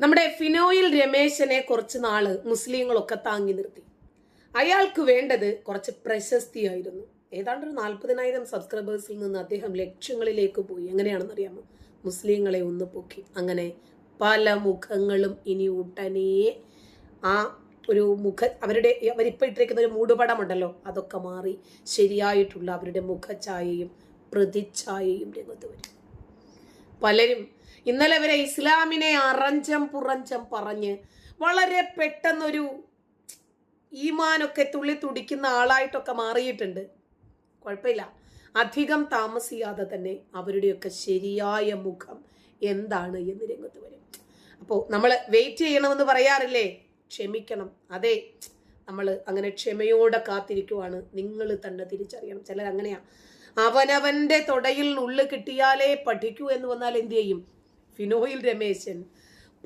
നമ്മുടെ ഫിനോയിൽ രമേശനെ കുറച്ച് നാൾ മുസ്ലിങ്ങളൊക്കെ താങ്ങി നിർത്തി. അയാൾക്ക് വേണ്ടത് കുറച്ച് പ്രശസ്തിയായിരുന്നു. ഏതാണ്ട് ഒരു നാൽപ്പതിനായിരം സബ്സ്ക്രൈബേഴ്സിൽ നിന്ന് അദ്ദേഹം ലക്ഷ്യങ്ങളിലേക്ക് പോയി. എങ്ങനെയാണെന്ന് അറിയാമോ മുസ്ലിങ്ങളെ ഒന്ന് പൊക്കി. അങ്ങനെ പല മുഖങ്ങളും ഇനി ഉടനെ ആ ഒരു മുഖ അവരുടെ അവരിപ്പോൾ ഇട്ടിരിക്കുന്ന ഒരു മൂടുപടമുണ്ടല്ലോ അതൊക്കെ മാറി ശരിയായിട്ടുള്ള അവരുടെ മുഖഛായയും പ്രതിച്ഛായയും രംഗത്ത് വരും. പലരും ഇന്നലെ വരെ ഇസ്ലാമിനെ അറഞ്ചം പുറഞ്ചം പറഞ്ഞ് വളരെ പെട്ടെന്നൊരു ഈമാനൊക്കെ തുള്ളി തുടിക്കുന്ന ആളായിട്ടൊക്കെ മാറിയിട്ടുണ്ട്. കുഴപ്പമില്ല. അധികം താമസിയാതെ തന്നെ അവരുടെയൊക്കെ ശരിയായ മുഖം എന്താണ് എന്ന് രംഗത്ത് വരും. അപ്പോൾ നമ്മൾ വെയിറ്റ് ചെയ്യണമെന്ന് പറയാറില്ലേ? ക്ഷമിക്കണം. അതെ. നമ്മൾ അങ്ങനെ ക്ഷമയോടെ കാത്തിരിക്കുവാണ്. നിങ്ങൾ തന്നെ തിരിച്ചറിയണം. ചിലർ അങ്ങനെയാ അവനവന്റെ തൊടയിൽ ഉള്ളു കിട്ടിയാലേ പഠിക്കൂ എന്ന് വന്നാൽ എന്ത് ചെയ്യും? ഫിനോയിൽ രമേശൻ.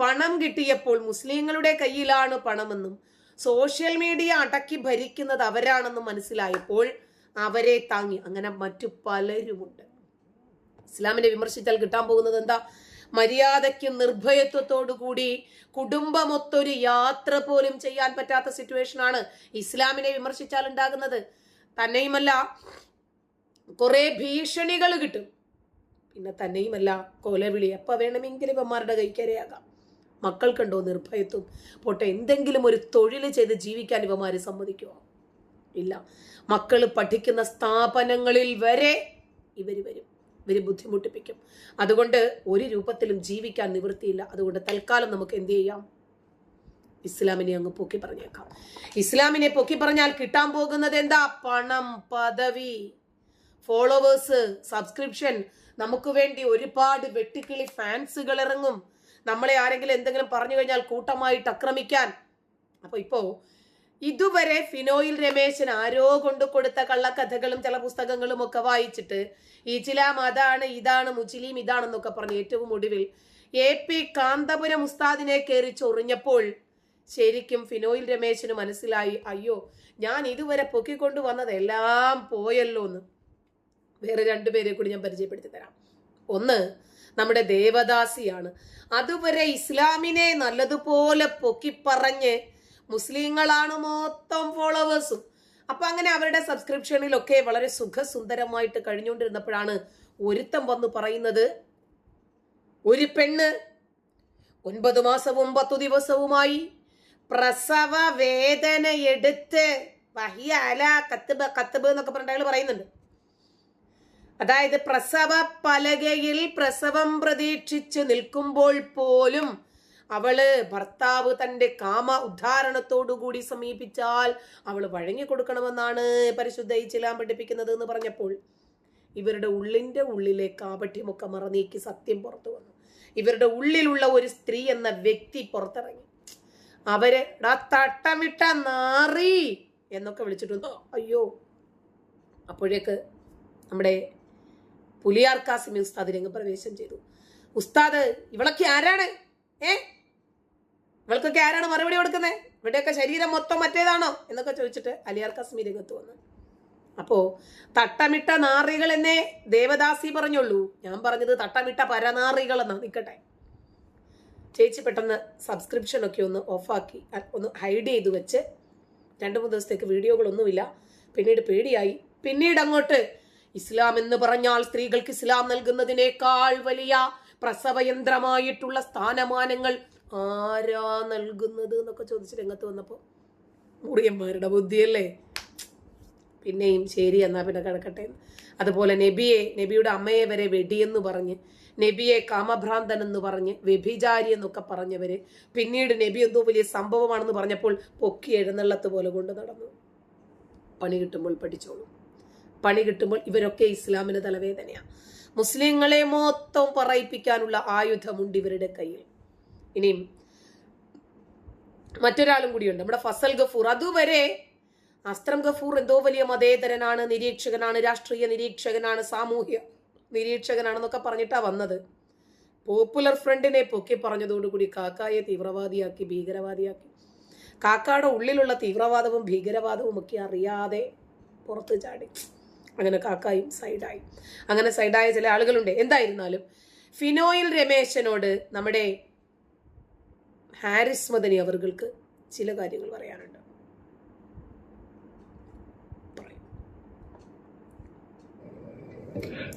പണം കിട്ടിയപ്പോൾ മുസ്ലിങ്ങളുടെ കയ്യിലാണ് പണമെന്നും സോഷ്യൽ മീഡിയ അടക്കി ഭരിക്കുന്നത് അവരാണെന്നും മനസ്സിലായപ്പോൾ അവരെ താങ്ങി. അങ്ങനെ മറ്റു പലരുമുണ്ട്. ഇസ്ലാമിനെ വിമർശിച്ചാൽ കിട്ടാൻ പോകുന്നത് എന്താ? മര്യാദയ്ക്ക് നിർഭയത്വത്തോടു കൂടി കുടുംബമൊത്തൊരു യാത്ര പോലും ചെയ്യാൻ പറ്റാത്ത സിറ്റുവേഷൻ ആണ് ഇസ്ലാമിനെ വിമർശിച്ചാൽ ഉണ്ടാകുന്നത്. തന്നെയുമല്ല കുറെ ഭീഷണികൾ കിട്ടും. പിന്നെ തന്നെയുമല്ല കൊലവിളി. എപ്പോൾ വേണമെങ്കിലും ഇവന്മാരുടെ കൈക്കരയാകാം മക്കൾക്കുണ്ടോ നിർഭയത്വം? പോട്ടെ എന്തെങ്കിലും ഒരു തൊഴിൽ ചെയ്ത് ജീവിക്കാൻ ഇവന്മാർ സമ്മതിക്കുമോ ഇല്ല. മക്കൾ പഠിക്കുന്ന സ്ഥാപനങ്ങളിൽ വരെ ഇവർ വരും. ഇവർ ബുദ്ധിമുട്ടിപ്പിക്കും. അതുകൊണ്ട് ഒരു രൂപത്തിലും ജീവിക്കാൻ നിവൃത്തിയില്ല. അതുകൊണ്ട് തൽക്കാലം നമുക്ക് എന്ത് ചെയ്യാം? ഇസ്ലാമിനെ അങ്ങ് പൊക്കി പറഞ്ഞേക്കാം. ഇസ്ലാമിനെ പൊക്കി പറഞ്ഞാൽ കിട്ടാൻ പോകുന്നത് എന്താ? പണം പദവി. ഫോളോവേഴ്സ് സബ്സ്ക്രിപ്ഷൻ നമുക്ക് വേണ്ടി ഒരുപാട് വെട്ടിക്കിളി ഫാൻസുകൾ ഇറങ്ങും. നമ്മളെ ആരെങ്കിലും എന്തെങ്കിലും പറഞ്ഞു കഴിഞ്ഞാൽ കൂട്ടമായിട്ട് ആക്രമിക്കാൻ. അപ്പോൾ ഇപ്പോ ഇതുവരെ ഫിനോയിൽ രമേശൻ ആരോ കൊണ്ട് കൊടുത്ത കള്ളക്കഥകളും ചില പുസ്തകങ്ങളും ഒക്കെ വായിച്ചിട്ട് ഇജിലാം അതാണ് ഇതാണ് മുജിലീം ഇതാണെന്നൊക്കെ പറഞ്ഞു ഏറ്റവും ഒടുവിൽ എ പി കാന്തപുരം ഉസ്താദിനെ കയറി ചൊറിഞ്ഞപ്പോൾ ശരിക്കും ഫിനോയിൽ രമേശന് മനസ്സിലായി അയ്യോ ഞാൻ ഇതുവരെ പൊക്കിക്കൊണ്ടു വന്നതെല്ലാം പോയല്ലോ എന്ന് വേറെ രണ്ടുപേരെ കൂടി ഞാൻ പരിചയപ്പെടുത്തി തരാം. ഒന്ന് നമ്മുടെ ദേവദാസിയാണ്. അതുവരെ ഇസ്ലാമിനെ നല്ലതുപോലെ പൊക്കിപ്പറഞ്ഞ് മുസ്ലിങ്ങളാണ് മൊത്തം ഫോളോവേഴ്സും. അപ്പൊ അങ്ങനെ അവരുടെ സബ്സ്ക്രിപ്ഷനിലൊക്കെ വളരെ സുഖസുന്ദരമായിട്ട് കഴിഞ്ഞുകൊണ്ടിരുന്നപ്പോഴാണ് ഒരുത്തം വന്ന് പറയുന്നത് ഒരു പെണ്ണ് ഒൻപത് മാസവും പത്തു ദിവസവുമായി പ്രസവ വേദന എടുത്ത് വഹിയ അല എന്നൊക്കെ പറഞ്ഞിട്ട് അയാൾ പറയുന്നുണ്ട്. അതായത് പ്രസവ പലകയിൽ പ്രസവം പ്രതീക്ഷിച്ച് നിൽക്കുമ്പോൾ പോലും അവൾ ഭർത്താവ് തന്റെ കാമ ഉദ്ധാരണത്തോടുകൂടി സമീപിച്ചാൽ അവൾ വഴങ്ങി കൊടുക്കണമെന്നാണ് പരിശുദ്ധ ഇച്ചിലാം പഠിപ്പിക്കുന്നത് എന്ന് പറഞ്ഞപ്പോൾ ഇവരുടെ ഉള്ളിന്റെ ഉള്ളിലെ കാപട്യമൊക്കെ മറനീക്കി സത്യം പുറത്തു വന്നു. ഇവരുടെ ഉള്ളിലുള്ള ഒരു സ്ത്രീ എന്ന വ്യക്തി പുറത്തിറങ്ങി. അവരെ "ഡാ തട്ടമിട്ട നാറി എന്നൊക്കെ വിളിച്ചിട്ടുണ്ടോ. അയ്യോ. അപ്പോഴേക്ക് നമ്മുടെ പുലിയാർ കാസിമി ഉസ്താദ് രംഗപ്രവേശം ചെയ്തു. ഉസ്താദ് ഇവളൊക്കെ ആരാണ്? ഏ? ഇവൾക്കൊക്കെ ആരാണ് മറുപടി കൊടുക്കുന്നത് ഇവിടെയൊക്കെ ശരീരം മൊത്തം മറ്റേതാണോ? എന്നൊക്കെ ചോദിച്ചിട്ട് അലിയാർ കാസിമി രംഗത്ത് വന്നു. അപ്പോ തട്ടമിട്ട നാറികൾ എന്നേ ദേവദാസി പറഞ്ഞുള്ളൂ. ഞാൻ പറഞ്ഞത് തട്ടമിട്ട പരനാറികൾ എന്നാ നിൽക്കട്ടെ ചേച്ചി പെട്ടെന്ന് സബ്സ്ക്രിപ്ഷൻ ഒക്കെ ഒന്ന് ഓഫാക്കി ഒന്ന് ഹൈഡ് ചെയ്തു വെച്ച് രണ്ട് മൂന്ന് ദിവസത്തേക്ക് വീഡിയോകളൊന്നുമില്ല. പിന്നീട് പേടിയായി. പിന്നീട് അങ്ങോട്ട് ഇസ്ലാം എന്ന് പറഞ്ഞാൽ സ്ത്രീകൾക്ക് ഇസ്ലാം നൽകുന്നതിനേക്കാൾ വലിയ പ്രസവയന്ത്രമായിട്ടുള്ള സ്ഥാനമാനങ്ങൾ ആരാ നൽകുന്നത് എന്നൊക്കെ ചോദിച്ച് രംഗത്ത് വന്നപ്പോൾ മുറിയന്മാരുടെ ബുദ്ധിയല്ലേ? പിന്നെയും ശരി എന്നാ പിന്നെ കിടക്കട്ടെ. അതുപോലെ നബിയെ നബിയുടെ അമ്മയെ വരെ വെടിയെന്ന് പറഞ്ഞ് നബിയെ കാമഭ്രാന്തൻ എന്ന് പറഞ്ഞ് വ്യഭിചാരി എന്നൊക്കെ പറഞ്ഞവര് പിന്നീട് നബി എന്തോ വലിയ സംഭവമാണെന്ന് പറഞ്ഞപ്പോൾ പൊക്കി എഴുന്നള്ളത്ത് പോലെ കൊണ്ട് നടന്നു. പണി കിട്ടുമ്പോൾ പഠിച്ചോളൂ. പണി കിട്ടുമ്പോൾ ഇവരൊക്കെ ഇസ്ലാമിന് തലവേദനയാണ് മുസ്ലിങ്ങളെ മൊത്തം പറയിപ്പിക്കാനുള്ള ആയുധമുണ്ട് ഇവരുടെ കയ്യിൽ. ഇനിയും മറ്റൊരാളും കൂടിയുണ്ട്. നമ്മുടെ ഫസൽ ഗഫൂർ. അതുവരെ അസ്ത്രം ഗഫൂർ എന്തോ വലിയ മതേതരനാണ് നിരീക്ഷകനാണ് രാഷ്ട്രീയ നിരീക്ഷകനാണ് സാമൂഹ്യ നിരീക്ഷകനാണെന്നൊക്കെ പറഞ്ഞിട്ടാ വന്നത്. പോപ്പുലർ ഫ്രണ്ടിനെ പൊക്കി പറഞ്ഞതോടുകൂടി കാക്കായെ തീവ്രവാദിയാക്കി ഭീകരവാദിയാക്കി. കാക്കയുടെ ഉള്ളിലുള്ള തീവ്രവാദവും ഭീകരവാദവും ഒക്കെ അറിയാതെ പുറത്ത് ചാടി. അങ്ങനെ കാക്കായും സൈഡായി. അങ്ങനെ സൈഡായ ചില ആളുകളുണ്ട്. എന്തായിരുന്നാലും ഫിനോയിൽ രമേശനോട് നമ്മുടെ ഹാരിസ് മദനി അവർക്ക് ചില കാര്യങ്ങൾ പറയാനുണ്ട്.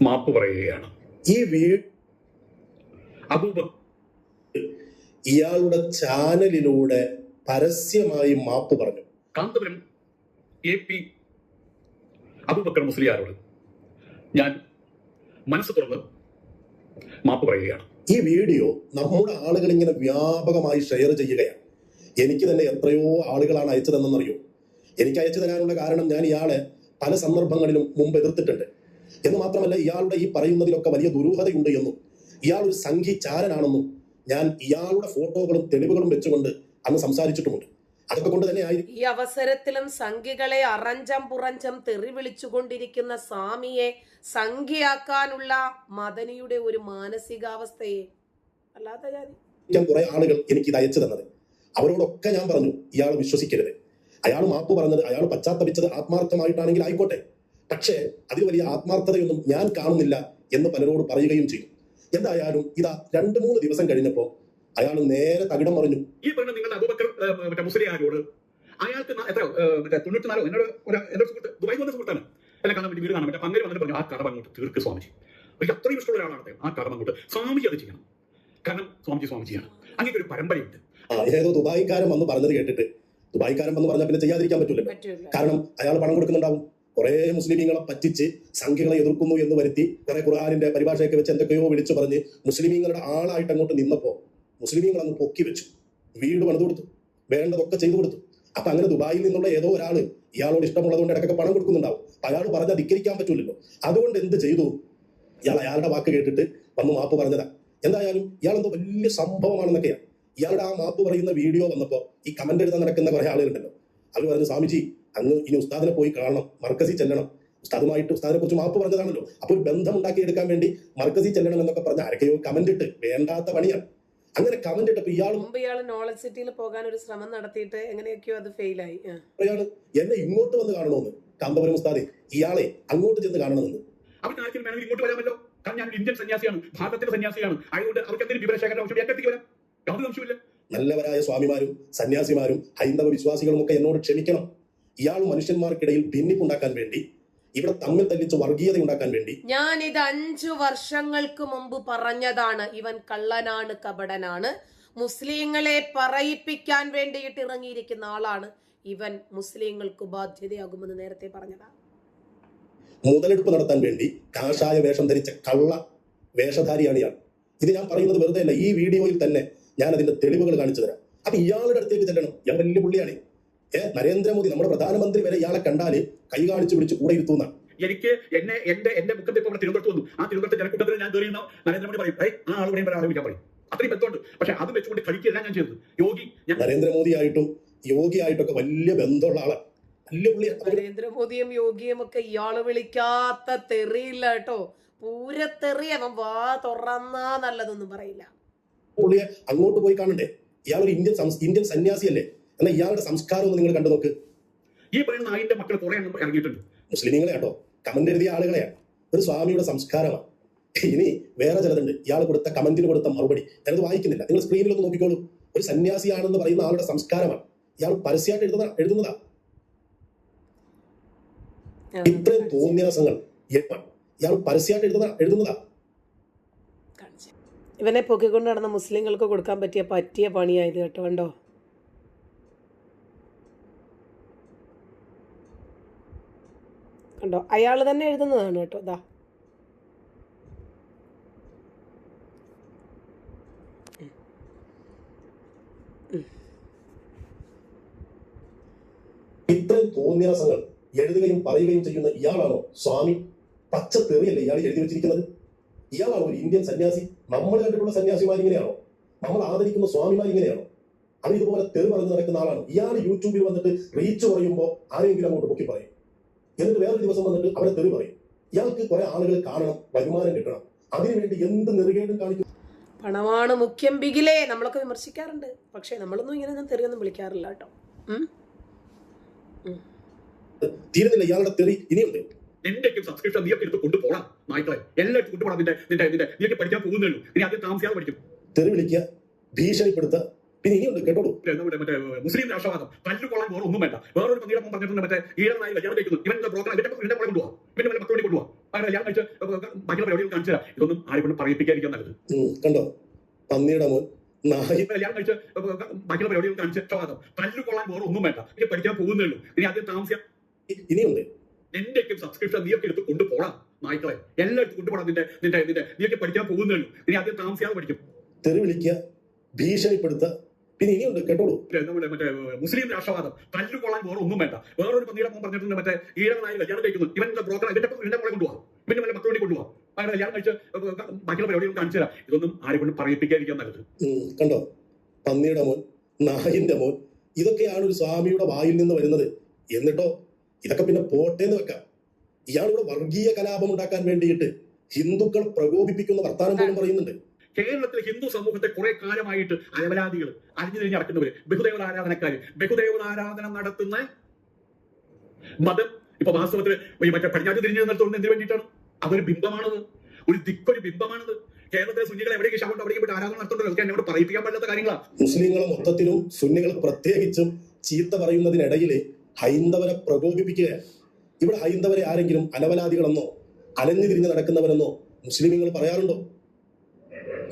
മാപ്പ് പറയുകയാണ്. ഈ വീട് ഇയാളുടെ ചാനലിലൂടെ പരസ്യമായി മാപ്പ് പറഞ്ഞു. കാന്തപുരം എ പി അബൂബക്കർ മുസ്ലിയാരോട് ഞാൻ മനസ്സ് തുറന്ന് മാപ്പ് പറയുകയാണ്. ഈ വീഡിയോ നമ്മുടെ ആളുകൾ ഇങ്ങനെ വ്യാപകമായി ഷെയർ ചെയ്യുകയാണ്. എനിക്ക് തന്നെ എത്രയോ ആളുകളാണ് അയച്ചതെന്നറിയോ? എനിക്ക് അയച്ചു തരാനുള്ള കാരണം ഞാൻ ഇയാളെ പല സന്ദർഭങ്ങളിലും മുമ്പ് എതിർത്തിട്ടുണ്ട്. എന്ന് മാത്രമല്ല ഇയാളുടെ ഈ പറയുന്നതിലൊക്കെ വലിയ ദുരൂഹതയുണ്ട് എന്നും ഇയാൾ ഒരു സംഘി ചാരനാണെന്നും ഞാൻ ഇയാളുടെ ഫോട്ടോകളും തെളിവുകളും വെച്ചുകൊണ്ട് അന്ന് സംസാരിച്ചിട്ടുമുണ്ട്. അതൊക്കെ കൊണ്ട് തന്നെ ആയിരിക്കും. ഈ അവസരത്തിലും സംഖ്യകളെ അറഞ്ചം പുറഞ്ചം തെറി വിളിച്ചുകൊണ്ടിരിക്കുന്ന സ്വാമിയെ സംഖ്യയാക്കാനുള്ള മദനിയുടെ ഒരു മാനസികാവസ്ഥയെ അല്ലാത്ത ഞാൻ കുറെ ആളുകൾ എനിക്ക് ഇത് അയച്ചു തന്നത്. അവരോടൊക്കെ ഞാൻ പറഞ്ഞു ഇയാൾ വിശ്വസിക്കരുത്. അയാൾ മാപ്പ് പറഞ്ഞത് അയാൾ പശ്ചാത്തപിച്ചത് ആത്മാർത്ഥമായിട്ടാണെങ്കിൽ ആയിക്കോട്ടെ. പക്ഷേ അതിൽ വലിയ ആത്മാർത്ഥതയൊന്നും ഞാൻ കാണുന്നില്ല എന്ന് പലരോട് പറയുകയും ചെയ്യും എന്തായാലും ഇതാ രണ്ട് മൂന്ന് ദിവസം കഴിഞ്ഞപ്പോ അയാൾ നേരെ തകിടം മറിഞ്ഞു. ഈ പറഞ്ഞ നിങ്ങളുടെ അബൂബക്കർ മറ്റേ മുസ്ലിയാരോട് അയാൾക്ക് എത്ര മറ്റേ തൊണ്ണൂറ്റിനാലോ എന്നോട് ഒരു എന്റെ സുഹൃത്ത് ദുബായി വന്ന സുഹൃത്താണ്. എന്നെ കാണാൻ വേണ്ടി വീട് കാണാൻ പറ്റും പങ്കെടു വന്നിട്ട് പറഞ്ഞു ആ കടമ അങ്ങോട്ട് തീർക്ക് സ്വാമിജി. എനിക്ക് അത്രയും ഇഷ്ടമുള്ള ഒരാളാണ് ആ കടമ അങ്ങോട്ട് സ്വാമിജി അത് ചെയ്യണം. കാരണം സ്വാമിജി സ്വാമിജിയാണ്. അങ്ങനെ ഒരു പരമ്പരയുണ്ട്. ഏതോ ദുബായിക്കാരൻ വന്ന് പറഞ്ഞത് കേട്ടിട്ട്. ദുബായിക്കാരൻ വന്ന് പറഞ്ഞാൽ പിന്നെ ചെയ്യാതിരിക്കാൻ പറ്റൂല കാരണം അയാൾ പണം കൊടുക്കുന്നുണ്ടാവും. കുറെ മുസ്ലിമീങ്ങളെ പറ്റിച്ച് സംഖ്യകളെ എതിർക്കുന്നു എന്ന് വരുത്തി കുറെ ഖുർആാനിന്റെ പരിഭാഷയൊക്കെ വെച്ച് എന്തൊക്കെയോ വിളിച്ചു പറഞ്ഞ് മുസ്ലിമീങ്ങളുടെ ആളായിട്ട് അങ്ങോട്ട് നിന്നപ്പോ മുസ്ലിമീങ്ങൾ അങ്ങ് പൊക്കി വെച്ചു. വീട് പണിത് കൊടുത്തു. വേണ്ടതൊക്കെ ചെയ്തു കൊടുത്തു. അപ്പൊ അങ്ങനെ ദുബായിൽ നിന്നുള്ള ഏതോ ഒരാൾ ഇയാളോട് ഇഷ്ടമുള്ളതുകൊണ്ട് ഇടയ്ക്കൊക്കെ പണം കൊടുക്കുന്നുണ്ടാവും. അയാൾ പറഞ്ഞ ധിക്കരിക്കാൻ പറ്റൂലല്ലോ. അതുകൊണ്ട് എന്ത് ചെയ്തു? ഇയാൾ അയാളുടെ വാക്ക് കേട്ടിട്ട് വന്ന് മാപ്പ് പറഞ്ഞതാ. എന്തായാലും ഇയാൾ എന്തോ വലിയ സംഭവമാണെന്നൊക്കെയാണ് ഇയാളുടെ ആ മാപ്പ് പറയുന്ന വീഡിയോ വന്നപ്പോ ഈ കമന്റ് എഴുതാൻ നടക്കുന്ന കുറെ ആളുകളുണ്ടല്ലോ. അവർ പറഞ്ഞു സ്വാമിജി അങ്ങ് ഇനി ഉസ്താദിനെ പോയി കാണണം. മർക്കസി ചെല്ലണം. ഉസ്താദുമായിട്ട് ഉസ്താദിനെ കുറിച്ച് മാപ്പ് പറഞ്ഞതാണല്ലോ. അപ്പൊ ഒരു ബന്ധം ഉണ്ടാക്കിയെടുക്കാൻ വേണ്ടി മർക്കസി ചെല്ലണം എന്നൊക്കെ പറഞ്ഞ ആരൊക്കെയോ കമന്റ് ഇട്ട് വേണ്ടാത്ത പണിയാണ് അങ്ങനെ കമന്റ് ഇട്ടപ്പോ ഇയാളും ഇയാൾ നോളജ് സിറ്റിയിൽ പോകാൻ ഒരു ശ്രമം നടത്തിയിട്ട് എങ്ങനെയൊക്കെയോ അത് ഫെയിലായി. പറയാണ് എന്നെ ഇങ്ങോട്ട് വന്ന് കാണണമെന്ന് കാന്തപുരം ഉസ്താദെ ഇയാളെ അങ്ങോട്ട് ചെന്ന് കാണണമെന്ന്. അവർക്ക് ആർക്കും വേണമെങ്കിൽ ഇങ്ങോട്ട് വരാമല്ലോ. കാരണം ഞാൻ ഇന്ത്യൻ സന്യാസിയാണ് ഭാരതത്തിന്റെ സന്യാസിയാണ്. അതുകൊണ്ട് അവർക്ക് എന്തെങ്കിലും വിവരശേഖരണ ആവശ്യം എന്റെ അടുത്തേക്ക് വരാം. യാതൊരു അംശമില്ല നല്ലവരായ സ്വാമിമാരും സന്യാസിമാരും ഹൈന്ദവ വിശ്വാസികളും ഒക്കെ എന്നോട് ക്ഷമിക്കണം. ഇയാൾ മനുഷ്യന്മാർക്കിടയിൽ ഭിന്നിപ്പുണ്ടാക്കാൻ വേണ്ടി ഇവിടെ തമ്മിൽ തല്ലിച്ച് വർഗീയത ഉണ്ടാക്കാൻ വേണ്ടി. ഞാൻ ഇത് അഞ്ചു വർഷങ്ങൾക്ക് മുമ്പ് പറഞ്ഞതാണ്. ഇവൻ കള്ളനാണ് കപടനാണ്. മുസ്ലിങ്ങളെ പറയിപ്പിക്കാൻ വേണ്ടിയിട്ട് ഇറങ്ങിയിരിക്കുന്ന ആളാണ്. ഇവൻ മുസ്ലിങ്ങൾക്ക് ബാധ്യതയാകുമെന്ന് നേരത്തെ പറഞ്ഞതാണ് മുതലെടുപ്പ് നടത്താൻ വേണ്ടി കാഷായ വേഷം ധരിച്ച കള്ള വേഷധാരിയാണ് ഇയാൾ. ഇത് ഞാൻ പറയുന്നത് വെറുതെ അല്ല ഈ വീഡിയോയിൽ തന്നെ ഞാൻ അതിന്റെ തെളിവുകൾ കാണിച്ചു തരാം. അപ്പൊ ഇയാളുടെ അടുത്തേക്ക് ചെല്ലണം. ഞാൻ വലിയ പുള്ളിയാണ്. നരേന്ദ്രമോദി നമ്മുടെ പ്രധാനമന്ത്രി വരെ ഇയാളെ കണ്ടാൽ കൈ കാണിച്ചു പിടിച്ച് കൂടെ ഇരുത്തുന്ന എനിക്ക് എന്നെ എന്റെ എന്റെ മുഖത്തെ ഇപ്പോൾ തിരുവനന്തപുരത്ത് വന്നു. ആ തിരുവനന്തപുരത്തെ ജനക്കൂട്ടത്തിൽ ഞാൻ കയറി നിന്ന നരേന്ദ്രമോദി പറയും ആ ആൾ പറയും ആലോചിക്കാൻ പറയും. അത്രയും ബന്ധമുണ്ട്. പക്ഷെ അത് വെച്ചുകൊണ്ട് കളിക്കുകയല്ല ഞാൻ ചെയ്തത്. യോഗി ഞാൻ നരേന്ദ്രമോദി ആയിട്ടും യോഗി ആയിട്ടൊക്കെ വലിയ ബന്ധമുള്ള ആളാണ് നരേന്ദ്രമോദിയും യോഗിയും ഒക്കെ ഇയാൾ വിളിക്കാത്ത തെറിയില്ല കേട്ടോ. പൂരത്തെറി അവൻ വാ തുറന്നാ നല്ലതൊന്നും പറയില്ല. അങ്ങോട്ട് പോയി കാണണ്ടേ? ഇയാൾ ഒരു ഇന്ത്യൻ ഇന്ത്യൻ സന്യാസിയല്ലേ? എന്നാൽ ഇയാളുടെ സംസ്കാരം ഒന്ന് നിങ്ങൾ കണ്ടു നോക്ക്. ഈ പറയുന്ന നായിന്റെ മക്കൾ കുറെ എണ്ണം ഇറങ്ങിയിട്ടുണ്ട്. മുസ്ലിമീങ്ങളെ കേട്ടോ കമന്റ് എഴുതിയ ആളുകളെയാണ് ഒരു സ്വാമിയുടെ സംസ്കാരമാണ്. ഇനി വേറെ ചിലതുണ്ട്. ഇയാൾ കൊടുത്ത കമന്റിന് കൊടുത്ത മറുപടി. ഞാനത് വായിക്കുന്നില്ല. നിങ്ങൾ സ്ക്രീനിലൊന്ന് നോക്കിക്കോളൂ. ഒരു സന്യാസിയാണെന്ന് പറയുന്ന ആളുടെ സംസ്കാരമാണ്. ഇയാൾ പരസ്യമായിട്ട് എഴുതുന്ന എഴുതുന്നതാ. ഇത്രയും തോന്നിയാസങ്ങൾ ഇയാൾ പരസ്യമായിട്ട് എഴുതുന്ന എഴുതുന്നതാ. കാണിച്ചു. ഇവനെ പൊക്കിക്കൊണ്ട് നടന്ന മുസ്ലിങ്ങൾക്ക് കൊടുക്കാൻ പറ്റിയ പറ്റിയ പണിയായത് കേട്ടോ കണ്ടോ? കണ്ടോ? അയാൾ തന്നെ എഴുതുന്നതാണ് കേട്ടോ ദാ. ഇത്രയും തോന്നിയാസങ്ങൾ എഴുതുകയും പറയുകയും ചെയ്യുന്ന ഇയാളാണോ സ്വാമി? പച്ച തെറിയല്ലേ ഇയാൾ എഴുതി വെച്ചിരിക്കുന്നത്? ഇയാളാണോ ഒരു ഇന്ത്യൻ സന്യാസി? നമ്മൾ കണ്ടിട്ടുള്ള സന്യാസിമാർ ഇങ്ങനെയാണോ? നമ്മൾ ആദരിക്കുന്ന സ്വാമിമാർ ഇങ്ങനെയാണോ? അത് ഇതുപോലെ തെറി പറഞ്ഞു നടക്കുന്ന ആളാണ്. ഇയാൾ യൂട്യൂബിൽ വന്നിട്ട് റീച്ച് പറയുമ്പോൾ ആരെങ്കിലും അങ്ങോട്ട് പൊക്കി പറയും. എന്നിട്ട് വേറൊരു ദിവസം വന്നിട്ട് അവരെ തെറി പറയും. ഇയാൾക്ക് കുറെ ആളുകൾ കാണണം വരുമാനം കിട്ടണം. അതിനുവേണ്ടി എന്ത് നെറുകേടും കാണിക്കും? പണമാണ് മുഖ്യം ബിഗിലേ. നമ്മളൊക്കെ വിമർശിക്കാറുണ്ട്. പക്ഷേ നമ്മളൊന്നും ഇങ്ങനെ തെറിയൊന്നും വിളിക്കാറില്ല കേട്ടോ? തീരുന്നില്ല ഇയാളുടെ തെറി ഇനിയുണ്ട്. എന്റെയൊക്കെ സബ്സ്ക്രിപ്ഷൻ നീയൊക്കെ എടുത്ത് കൊണ്ടുപോകണം നായ്ക്കളെ. എല്ലാം കൊണ്ടുപോകണം നിന്റെ നിന്റെ നിന്റെ. നീയൊക്കെ പഠിക്കാൻ പോകുന്നേ ഉള്ളൂ. ഇനി അത് താമസിയാതെ പഠിക്കും. തെറി വിളിക്കുക ഭീഷണിപ്പെടുത്തുക പിന്നെ ഇനിയുണ്ട് കേട്ടോളൂ. നമ്മുടെ മറ്റേ മുസ്ലിം രാഷ്ട്രവാദം. തല്ലുകൊള്ളാൻ വേറെ ഒന്നും വേണ്ട. വേറൊരു പന്തീടെ മുമ്പ് പറഞ്ഞിട്ടുണ്ട് മറ്റേ ഈഴനായി കല്യാണം കഴിക്കുന്നു. ഇവന്റെ ബ്രോക്കർ ഇവന്റെ ഇവന്റെ പോലെ കൊണ്ടുപോകാം പിന്നെ വല്ല പത്തോടി കൊണ്ടുപോകാം അങ്ങനെ ഞാൻ കഴിച്ച് ബാക്കിയുള്ള പരിപാടികൾ കാണിച്ചു തരാം. ഇതൊന്നും ആരെ കൊണ്ട് പറയിപ്പിക്കാതിരിക്കാൻ നല്ലത്. കണ്ടോ? പന്നിയുടെ മോൻ നായി ഇപ്പൊ കല്യാണം കഴിച്ച് ബാക്കിയുള്ള പരിപാടികൾ വാദം വേറെ ഒന്നും വേണ്ട. ഇനി പഠിക്കാൻ പോകുന്നേ ഉള്ളൂ. ഇനി ആദ്യം താമസിയാൻ ഇനിയുണ്ട്. എന്റെയൊക്കെ സബ്സ്ക്രിപ്ഷൻ നീയൊക്കെ എടുത്ത് കൊണ്ടുപോകണം നായ്ക്കളെ. എല്ലാം എടുത്ത് കൊണ്ടുപോകണം നിന്റെ നിന്റെ നിന്റെ. നീയൊക്കെ പഠിക്കാൻ പോകുന്നേ ഉള്ളൂ. ഇനി ആദ്യം താമസിയാതെ പഠിക്കും. തെറി വിളിക്കുക ഭീഷണിപ്പെടുത്തുക പിന്നെ ഇനിയുണ്ട് കേട്ടോളൂ. മറ്റേ മുസ്ലിം രാഷ്ട്രവാദം. തല്ലുകൊള്ളാൻ വേറെ ഒന്നും വേണ്ട. വേറൊരു പന്നിയുടെ മോൻ പറഞ്ഞിട്ടുണ്ട് മറ്റേ ഈഴനായി കല്യാണം കഴിക്കുന്നു. ഇവന്റെ ബ്രോക്കർ ഇവന്റെ ഇവന്റെ മോളെ കൊണ്ടുപോകാം പിന്നെ വല്ല പത്തോടി കൊണ്ടുപോകാം അങ്ങനെ കല്യാണം കഴിച്ച് ബാക്കിയുള്ള പരിപാടികൾ കാണിച്ചു തരാം. ഇതൊന്നും ആരെ കൊണ്ട് പറയിപ്പിക്കാതിരിക്കാൻ നല്ലത്. കണ്ടോ? പന്നിയുടെ മോൻ നായിന്റെ മോൻ ഇതൊക്കെയാണ് ഒരു സ്വാമിയുടെ വായിൽ നിന്ന് വരുന്നത്. എന്നിട്ടോ ഇതൊക്കെ പിന്നെ പോട്ടേന്ന് വെക്കാം. ഇയാളിവിടെ വർഗീയ കലാപം ഉണ്ടാക്കാൻ വേണ്ടിയിട്ട് ഹിന്ദുക്കൾ പ്രകോപിപ്പിക്കുന്ന വർത്താനം പോലും പറയുന്നുണ്ട്. കേരളത്തിലെ ഹിന്ദു സമൂഹത്തെ കുറെ കാലമായിട്ട് അലവലാദികൾ അരിഞ്ഞു തിരിഞ്ഞ് നടക്കുന്നവര്. ബഹുദേവത ആരാധനക്കാര്. ആരാധന നടത്തുന്ന മതം. ഇപ്പൊ വാസ്തവത്തിൽ മറ്റേ പടിഞ്ഞാറ്റ് തിരിഞ്ഞു നടത്തുന്നത് എന്തിനു വേണ്ടിയിട്ടാണ്? അതൊരു ബിംബമാണത്. ഒരു ദിക്കൊരു ബിംബമാണത്. കേരളത്തിലെ സുന്നികൾ എവിടെയൊക്കെ ശവം അവിടേക്ക് ആരാധന നടത്തുന്നുണ്ടോ? അതൊക്കെ എന്നോട് പറയിപ്പിക്കാൻ പറ്റാത്ത കാര്യങ്ങളാണ് മുസ്ലിങ്ങൾ മൊത്തത്തിലും സുന്നികൾ പ്രത്യേകിച്ചും ചീത്ത പറയുന്നതിനിടയിൽ ഹൈന്ദവരെ പ്രകോപിപ്പിക്കുക. ഇവിടെ ഹൈന്ദവരെ ആരെങ്കിലും അലവലാദികളെന്നോ അലഞ്ഞു തിരിഞ്ഞ് നടക്കുന്നവരെന്നോ മുസ്ലിമുകൾ പറയാറുണ്ടോ?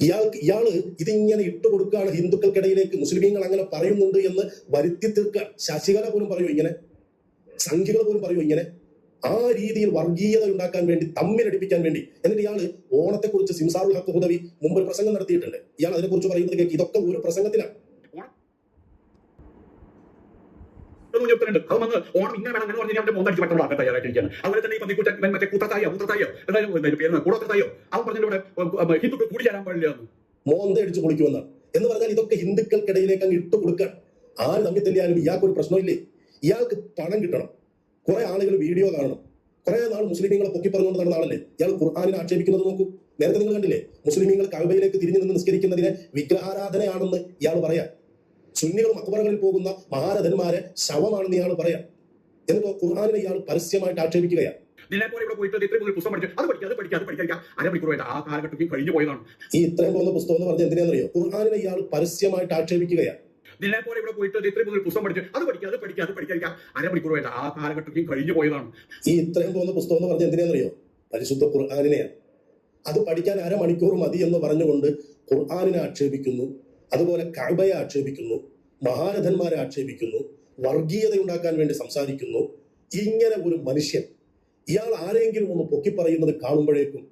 ഇയാൾക്ക് ഇയാൾ ഇതിങ്ങനെ ഇട്ട് കൊടുക്കുകയാണ് ഹിന്ദുക്കൾക്കിടയിലേക്ക് മുസ്ലിമീങ്ങൾ അങ്ങനെ പറയുന്നുണ്ട് എന്ന് വരുത്തി തീർക്കുക. ശശികല പോലും പറയൂ ഇങ്ങനെ. സംഖ്യകൾ പോലും പറയൂ ഇങ്ങനെ. ആ രീതിയിൽ വർഗീയത ഉണ്ടാക്കാൻ വേണ്ടി തമ്മിലടിപ്പിക്കാൻ വേണ്ടി. എന്നിട്ട് ഇയാൾ ഓണത്തെക്കുറിച്ച് സിംസാറുൽ ഹക്ക് ഹുദവി മുമ്പ് പ്രസംഗം നടത്തിയിട്ടുണ്ട്. ഇയാൾ അതിനെക്കുറിച്ച് പറയുന്നത് കേൾക്ക് ഇതൊക്കെ ഒരു പ്രസംഗത്തിലാണ്. എന്ന് പറഞ്ഞാൽ തന്നെ ഈ എന്തായാലും പേര് അവൻ പറഞ്ഞിട്ട് ഇവിടെ കൂടി എന്ന്. പറഞ്ഞാൽ ഇതൊക്കെ ഹിന്ദുക്കൾക്കിടയിലേക്ക് അങ്ങ് ഇട്ട് കൊടുക്കാൻ ആര് തമ്മിൽ തല്ലിയാലും ഇയാൾക്ക് ഒരു പ്രശ്നമില്ലേ? ഇയാൾക്ക് പണം കിട്ടണം. കുറെ ആളുകൾ വീഡിയോ കാണണം. കുറെ നാൾ മുസ്ലിമീങ്ങളെ പൊക്കി പറഞ്ഞുകൊണ്ട് നടന്ന ആളല്ലേ? ഇയാൾ ഖുർആാനിനെ ആക്ഷേപിക്കുന്നത് നോക്കൂ. നേരത്തെ നിങ്ങൾ കണ്ടില്ലേ? മുസ്ലിമീങ്ങൾ കഅബയിലേക്ക് തിരിഞ്ഞു നിന്ന് നിസ്കരിക്കുന്നതിനെ വിഗ്രഹാരാധനയാണെന്ന് ഇയാൾ പറയാം. സുന്നികൾ മക്കബറകളിൽ പോകുന്ന മഹാരഥന്മാരെ ശവമാണെന്ന് ഇയാൾ പറയാം. എന്നിട്ടോ ഖുർആാനിനെ ഇയാൾ പരസ്യമായിട്ട് ആക്ഷേപിക്കുകയാണ്. നിന്നെ പോലെ ഇവിടെ പോയിട്ട് ഇത്രയും പുസ്തകം പഠിച്ചു അത് പഠിക്കുക അത് പഠിക്കുക അത് പഠിക്കുക അരമണിക്കൂർ വേണ്ട. ആ കാലഘട്ടത്തിൽ കഴിഞ്ഞു പോയതാണ്. ഈ ഇത്രയും പോകുന്ന പുസ്തകം എന്ന് പറഞ്ഞാൽ എന്തിനാണെന്നറിയോ ഖുർആാനിനെ ഇയാൾ പരസ്യമായിട്ട് ആക്ഷേപിക്കുകയാണ്. നിന്നെ പോലെ ഇവിടെ പോയിട്ട് ഇത്രയും മുതൽ പുസ്തകം പഠിച്ചു അത് പഠിക്കുക അത് പഠിക്കുക അത് പഠിക്കുക അരമണിക്കൂർ വേണ്ട. ആ കാലഘട്ടത്തിൽ കഴിഞ്ഞു പോയതാണ്. ഈ ഇത്രയും പോകുന്ന പുസ്തകം എന്ന് പറഞ്ഞാൽ എന്തിനാണെന്നറിയോ പരിശുദ്ധ ഖുർആാനിനെയാണ്. അത് പഠിക്കാൻ അരമണിക്കൂർ മതി എന്ന് പറഞ്ഞുകൊണ്ട് ഖുർആാനിനെ ആക്ഷേപിക്കുന്നു. അതുപോലെ കഅബയെ ആക്ഷേപിക്കുന്നു മഹാരഥന്മാരെ ആക്ഷേപിക്കുന്നു വർഗീയത ഉണ്ടാക്കാൻ വേണ്ടി സംസാരിക്കുന്നു. ഇങ്ങനെ ഒരു മനുഷ്യൻ ഇയാൾ ആരെങ്കിലും ഒന്ന് പൊക്കി പറയുന്നത് കാണുമ്പോഴേക്കും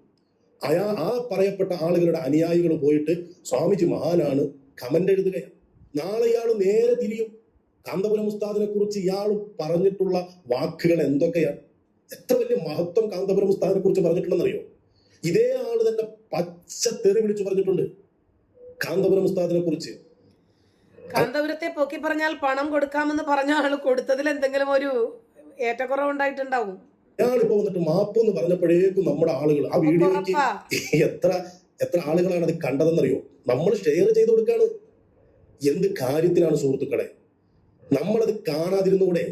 അയാ ആ പറയപ്പെട്ട ആളുകളുടെ അനുയായികൾ പോയിട്ട് സ്വാമിജി മഹാനാണ് കമന്റ് എഴുതുകയാണ്. നാളെ ഇയാൾ നേരെ തിരിയും. കാന്തപുരം ഉസ്താദിനെ കുറിച്ച് ഇയാൾ പറഞ്ഞിട്ടുള്ള വാക്കുകൾ എന്തൊക്കെയാണ്? എത്ര വലിയ മഹത്വം കാന്തപുരം ഉസ്താദിനെ കുറിച്ച് പറഞ്ഞിട്ടുണ്ടെന്നറിയോ? ഇതേ ആൾ തന്നെ പച്ച തെറി വിളിച്ചു പറഞ്ഞിട്ടുണ്ട്. കാന്തപുരം ഉസ്താദിനെ കുറിച്ച്. കാന്തപുരത്തെ പൊക്കി പറഞ്ഞാൽ പണം കൊടുക്കാമെന്ന് പറഞ്ഞ ആൾ കൊടുത്തതിൽ എന്തെങ്കിലും ഒരു ഏറ്റക്കുറവ് ഉണ്ടായിട്ടുണ്ടാവും അയാളിപ്പോ വന്നിട്ട് മാപ്പ് എന്ന് പറഞ്ഞപ്പോഴേക്കും നമ്മുടെ ആളുകൾ ആ വീഡിയോയ്ക്ക് എത്ര എത്ര ആളുകളാണ് അത് കണ്ടതെന്നറിയോ? നമ്മൾ ഷെയർ ചെയ്ത് കൊടുക്കാണ്. എന്ത് കാര്യത്തിനാണ് സുഹൃത്തുക്കളെ? നമ്മളത് കാണാതിരുന്നൂടെ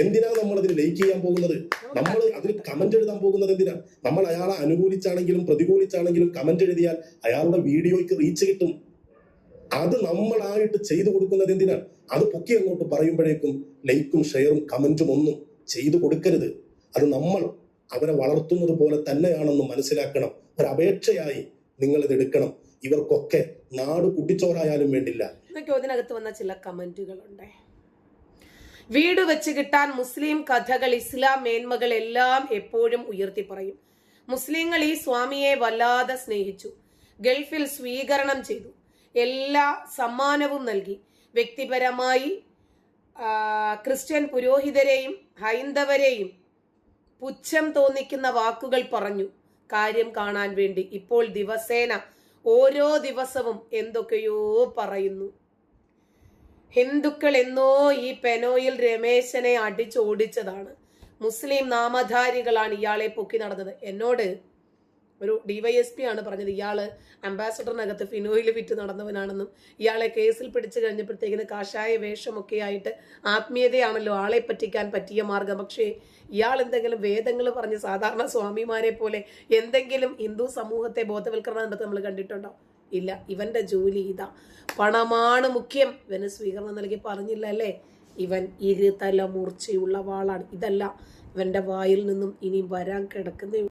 എന്തിനാ നമ്മൾ അതിന് ലൈക്ക് ചെയ്യാൻ പോകുന്നത്? നമ്മൾ അതിൽ കമന്റ് എഴുതാൻ പോകുന്നത് എന്തിനാ? നമ്മൾ അയാളെ അനുകൂലിച്ചാണെങ്കിലും പ്രതികൂലിച്ചാണെങ്കിലും കമന്റ് എഴുതിയാൽ അയാളുടെ വീഡിയോയ്ക്ക് റീച്ച് കിട്ടും. അത് നമ്മളായിട്ട് ചെയ്തു കൊടുക്കുന്നത് എന്തിനാ? അത് പൊക്കി അങ്ങോട്ട് പറയുമ്പോഴേക്കും ലൈക്കും ഷെയറും കമന്റും ഒന്നും ചെയ്തു കൊടുക്കരുത്. അത് നമ്മൾ അവരെ വളർത്തുന്നത് പോലെ തന്നെയാണെന്ന് മനസ്സിലാക്കണം. ഒരു അപേക്ഷയായി നിങ്ങൾ ഇത് എടുക്കണം. ഇവർക്കൊക്കെ നാട് കുട്ടിച്ചോറായാലും വേണ്ടില്ല. ഇതിനകത്ത് വന്ന ചില കമന്റുകളുണ്ട് വീട് വെച്ച് കിട്ടാൻ മുസ്ലിം കഥകൾ ഇസ്ലാം മേന്മകൾ എല്ലാം എപ്പോഴും ഉയർത്തി പറയും മുസ്ലിങ്ങൾ ഈ സ്വാമിയെ വല്ലാതെ സ്നേഹിച്ചു. ഗൾഫിൽ സ്വീകരണം ചെയ്തു. എല്ലാ സമ്മാനവും നൽകി. വ്യക്തിപരമായി ക്രിസ്ത്യൻ പുരോഹിതരെയും ഹൈന്ദവരെയും പുച്ഛം തോന്നിക്കുന്ന വാക്കുകൾ പറഞ്ഞു. കാര്യം കാണാൻ വേണ്ടി ഇപ്പോൾ ദിവസേന ഓരോ ദിവസവും എന്തൊക്കെയോ പറയുന്നു. ഹിന്ദുക്കൾ എന്നോ ഈ പെനോയിൽ രമേശനെ അടിച്ചോടിച്ചതാണ്. മുസ്ലിം നാമധാരികളാണ് ഇയാളെ പൊക്കി നടന്നത്. എന്നോട് ഒരു ഡിവൈഎസ്പി ആണ് പറഞ്ഞത്. ഇയാൾ അംബാസഡറിനകത്ത് ഫിനോയിൽ വിറ്റ് നടന്നവനാണെന്നും ഇയാളെ കേസിൽ പിടിച്ചു കഴിഞ്ഞപ്പോഴത്തേക്കിന് കാഷായ വേഷമൊക്കെ ആയിട്ട് ആത്മീയതയാണല്ലോ ആളെ പറ്റിക്കാൻ പറ്റിയ മാർഗം. പക്ഷേ ഇയാൾ എന്തെങ്കിലും വേദങ്ങൾ പറഞ്ഞ് സാധാരണ സ്വാമിമാരെ പോലെ എന്തെങ്കിലും ഹിന്ദു സമൂഹത്തെ ബോധവൽക്കരണം നമ്മൾ കണ്ടിട്ടുണ്ടോ? ഇല്ല. ഇവന്റെ ജോലി ഇതാ. പണമാണ് മുഖ്യം. ഇവന് സ്വീകരണം നൽകി പറഞ്ഞില്ല അല്ലേ? ഇവൻ ഇരുതല മൂർച്ചയുള്ള വാളാണ്. ഇതല്ല ഇവന്റെ വായിൽ നിന്നും ഇനി വരാൻ കിടക്കുന്ന